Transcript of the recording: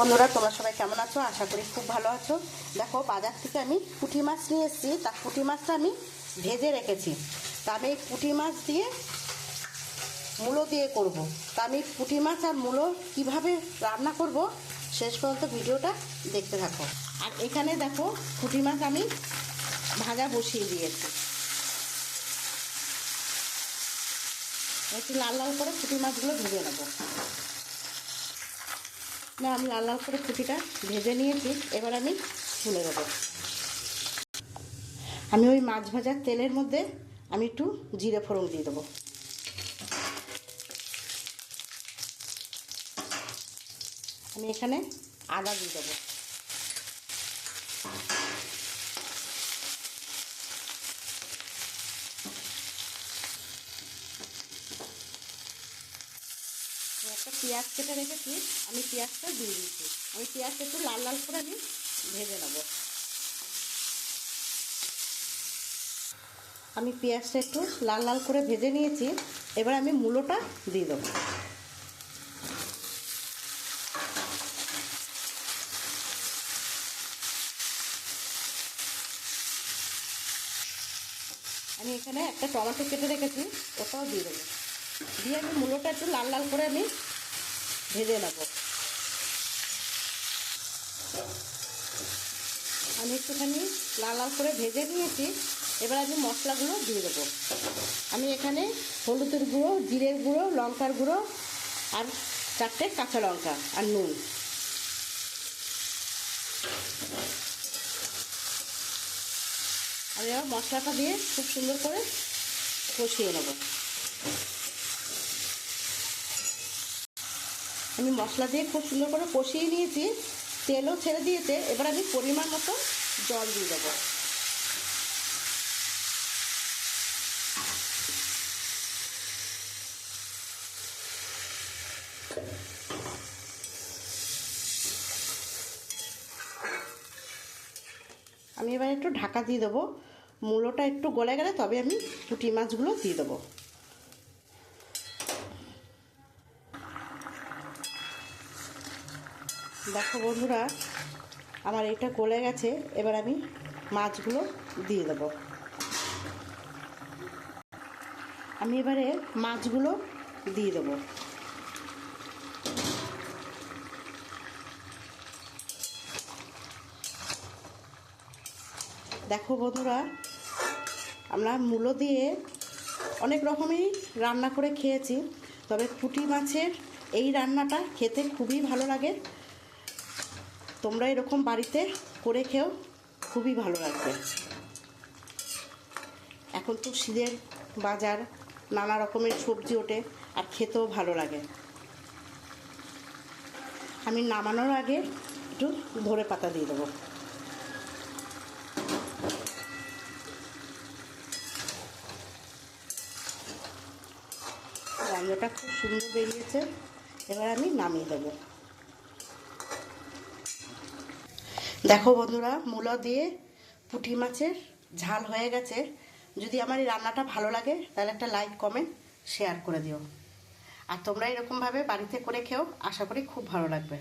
বন্ধুরা, তোমরা সবাই কেমন আছো? আশা করি খুব ভালো আছো। দেখো, বাজার থেকে আমি পুঁটি মাছ নিয়ে এসেছি। তা পুঁটি মাছটা আমি ভেজে রেখেছি। তা আমি পুঁটি মাছ দিয়ে মূলো দিয়ে করব। তা আমি পুঁটি মাছ আর মূলো কীভাবে রান্না করব, শেষ পর্যন্ত ভিডিওটা দেখতে থাকো। আর এখানে দেখো, পুঁটি মাছ আমি ভাজা বসিয়ে দিয়েছি। একটু লাল লাল করে পুঁটি মাছগুলো ভেজে নেব। না, আমি লাল লাল করে খুঁটিটা ভেজে নিয়েছি, এবার আমি তুলে দেবো। আমি ওই মাছ ভাজার তেলের মধ্যে আমি একটু জিরে ফোড়ন দিয়ে দেবো। আমি এখানে আদা দিয়ে দেবো। একটা পেঁয়াজ কেটে রেখেছি, আমি পেঁয়াজটা দিয়ে দিয়েছি। আমি পেঁয়াজটা একটু লাল লাল করে আমি ভেজে নেব। আমি পেঁয়াজটা একটু লাল লাল করে ভেজে নিয়েছি, এবার আমি মূলোটা দিয়ে দেবো। আমি এখানে একটা টমেটো কেটে রেখেছি, ওটাও দিয়ে দেবো। দিয়ে আমি মূলোটা একটু লাল লাল করে আমি ভেজে নেব। আমি একটুখানি লাল লাল করে ভেজে নিয়েছি, এবার আমি মশলাগুলো দিয়ে দেবো। আমি এখানে হলুদের গুঁড়ো, জিরের গুঁড়ো, লঙ্কার গুঁড়ো আর চারটে কাঁচা লঙ্কা আর নুন। আমি এবার মশলাটা দিয়ে খুব সুন্দর করে কষিয়ে নেব। আমি মশলা দিয়ে খুব সুন্দর করে কষিয়ে নিয়েছি। তেলও ছেড়ে দিয়েছে। এবার আমি পরিমাণ মতো জল দিয়ে দেবো। আমি এবার একটু ঢাকা দিয়ে দেবো। মূলোটা একটু গলে গেলে তবে আমি পুঁটি মাছগুলো দিয়ে দেবো। দেখো বন্ধুরা, আমার এটা গলে গেছে, এবার আমি মাছগুলো দিয়ে দেব। আমি এবারে মাছগুলো দিয়ে দেবো। দেখো বন্ধুরা, আমরা মূলো দিয়ে অনেক রকমই রান্না করে খেয়েছি, তবে পুঁটি মাছের এই রান্নাটা খেতে খুবই ভালো লাগে। তোমরা এরকম বাড়িতে করে খেও, খুবই ভালো লাগবে। এখন তো শীতের বাজার, নানা রকমের সবজি ওঠে, আর খেতেও ভালো লাগে। আমি নামানোর আগে একটু ধরে পাতা দিয়ে দেবো। রান্নাটা খুব সুন্দর বেরিয়েছে, এবার আমি নামিয়ে দেবো। দেখো বন্ধুরা, মূল দিয়ে পুঁটি মাছের ঝাল হয়ে গেছে। যদি আমার এই রান্নাটা ভালো লাগে, তাহলে একটা লাইক কমেন্ট শেয়ার করে দিও। আর তোমরা এরকমভাবে বাড়িতে করে খেও, আশা করি খুব ভালো লাগবে।